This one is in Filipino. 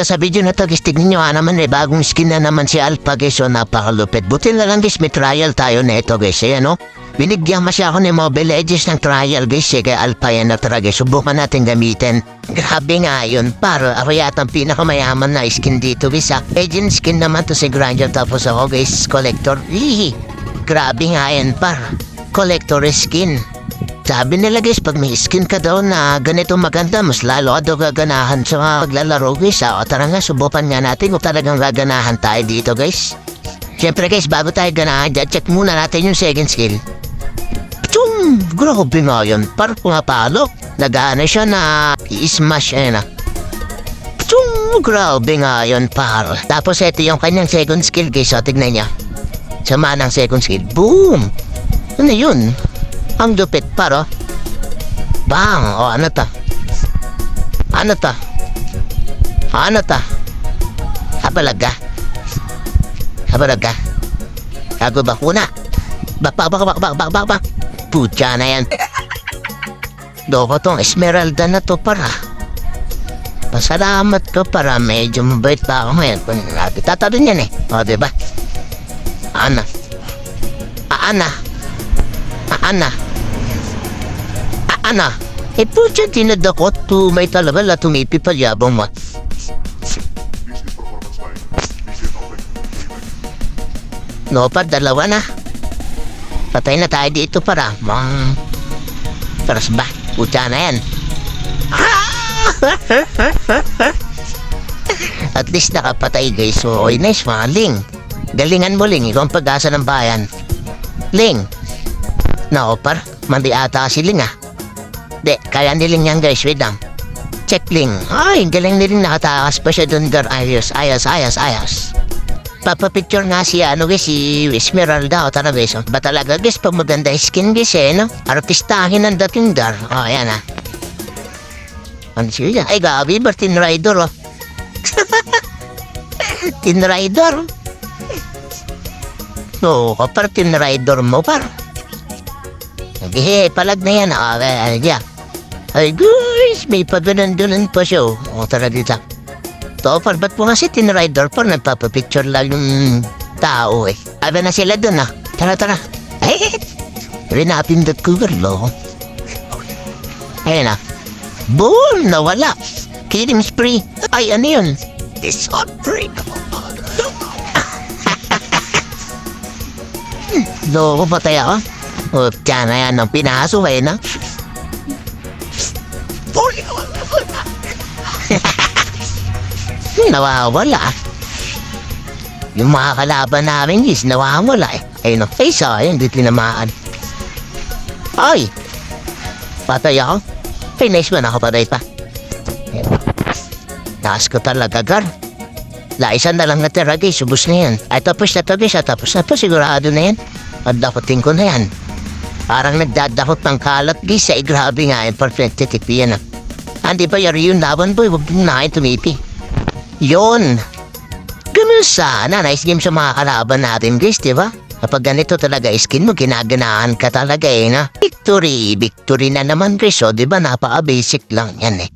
Ta sa video na to guys, tignan nyo ha naman eh, bagong skin na naman si Alpha guys, so napakalupit. Buti na lang guys, may trial tayo na ito guys, eh, ano? Binigyan masya ako ni Mobile Legends ng trial guys, eh, kay Alpha yan na talaga. Subukan natin gamitin. Grabe nga yun, para ako yata ang pinakamayaman na skin dito guys ha. Agent skin naman to si Granger tapos ako guys, collector. Hihi, grabe nga yan par. Collector skin. Sabi nila guys, pag may skin ka daw na ganito maganda, mas lalo ka daw gaganahan sa paglalaro guys. Ah, o tara nga, subukan nga natin kung talagang gaganahan tayo dito guys. Siyempre guys, bago tayo ganahan dyan, check muna natin yung second skill. Chum! Grabe nga yun. Parang pumapalo. Nagana siya na i-smash eh na. Chum! Grabe nga yun, par. Tapos ito yung kanyang second skill guys. O, tignan niya. Sama ng second skill. Boom! Ano yun? Ang lupit paro. Bang! O ano ta? Ano ta? Ano ta? Habalaga. Habalaga. Gago bakuna. Bak bak bak bak bak bak bak. Putya na yan. Doko tong Esmeralda na to para. Pasalamat ko para medyo mabait pa ako ngayon. Kung tatabi niyan eh. O, diba? Ana. Ana. Ana. Ana. Eh, putya tinadakot to may talaga la tumipi palyabong mo. No, pa, dalawa na. Patay na tayo dito para. Mang... Taras ba? Putya na yan. At least nakapatay guys. So, oy, nice mga Ling. Galingan mo, Ling. Ikaw ang pag-asa ng bayan. Ling. Nako, par. Mandi ata si Ling ah. De, kaya ni Ling yan guys. Wait lang. Check Ling. Ay, galing ni Ling nakatakas pa siya dun. Gar. Ayos, ayos, ayos, ayos. Papapicture nga siya, ano guys, si Esmeralda o tara guys. oh. Ba talaga guys, pag maganda skin guys eh, no? Artistahin ang dating dar. O, oh, ayan ah. Ano siya? Ay, gabi, ba Tin Rider oh. tin Rider. No, kapar Tin Rider mo par. Naghihi, palag na yan. Ah, ano niya? Ay, guys, may paganan-dunan pa siya. O, oh, tara dito. To, par, ba't po kasi tinrider par nagpapapicture lang yung tao eh. Aba na sila dun ah. Tara, tara. Ay, rinapindot ko girlo. Ayun ah. Boom! Nawala. Killing spree. Ay, ano yun? This hot freak. Loko, patay ako. O, tiyan na yan ang pinaso eh, na. Nawawala. Yung mga kalaban namin is nawawala eh. Ayun o, ay sayang, di tinamaan. Ay! Patay ako. Nice man ako patay pa. Taas ko talaga, gar. Laisan na lang natira, guys. Subos na yan. Ay, tapos na to, guys. ah, Tapos na sigurado na yan. At dakotin ko na yan. Parang nagdadakot ng kalat, guys. Ay, grabe nga yan. Perfect titipi yan, ah. Hindi ba yari yung laban, boy? Huwag mo na kayo tumipi. Yon. Ganun sana. Nice game sa mga kalaban natin, guys, di ba? Kapag ganito talaga skin mo, ginaganahan ka talaga eh, na. Victory, victory na naman, guys, o, di ba? Napaka-basic lang yan eh.